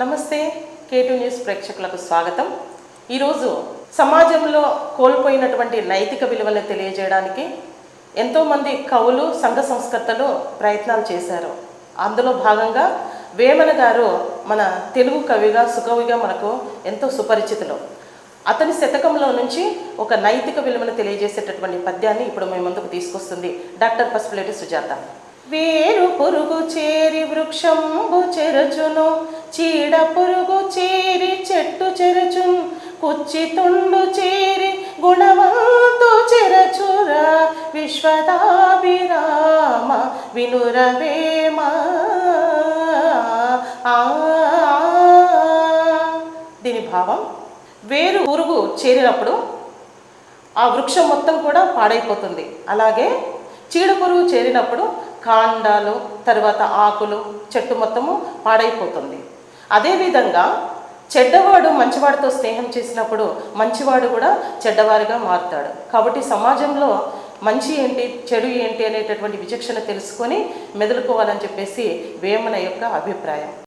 నమస్తే కేటు న్యూస్ ప్రేక్షకులకు స్వాగతం. ఈరోజు సమాజంలో కోల్పోయినటువంటి నైతిక విలువలను తెలియజేయడానికి ఎంతోమంది కవులు సంఘ సంస్కర్తలు ప్రయత్నాలు చేశారు. అందులో భాగంగా వేమన గారు మన తెలుగు కవిగా సుకవిగా మనకు ఎంతో సుపరిచితులు. అతని శతకంలో నుంచి ఒక నైతిక విలువను తెలియజేసేటటువంటి పద్యాన్ని ఇప్పుడు మేము ముందుకు తీసుకొస్తుంది డాక్టర్ పసుపులేటి సుజాత. వేరు పురుగు చేరి వృక్షంబు చెరచును చీడ పురుగు చేరి చెట్టు చెరచును కుచ్చి తుండు చేరి గుణవంతు చెరచురా విశ్వదాభిరామ వినురవేమ ఆ. దీని భావం వేరు పురుగు చేరినప్పుడు ఆ వృక్షం మొత్తం కూడా పాడైపోతుంది. అలాగే చీడ పురుగు చేరినప్పుడు కాండాలు తర్వాత ఆకులు చెట్టు మొత్తము పాడైపోతుంది. అదేవిధంగా చెడ్డవాడు మంచివాడితో స్నేహం చేసినప్పుడు మంచివాడు కూడా చెడ్డవారిగా మారుతాడు. కాబట్టి సమాజంలో మంచి ఏంటి చెడు ఏంటి అనేటటువంటి విచక్షణ తెలుసుకొని మెదులుకోవాలని చెప్పేసి వేమన యొక్క అభిప్రాయం.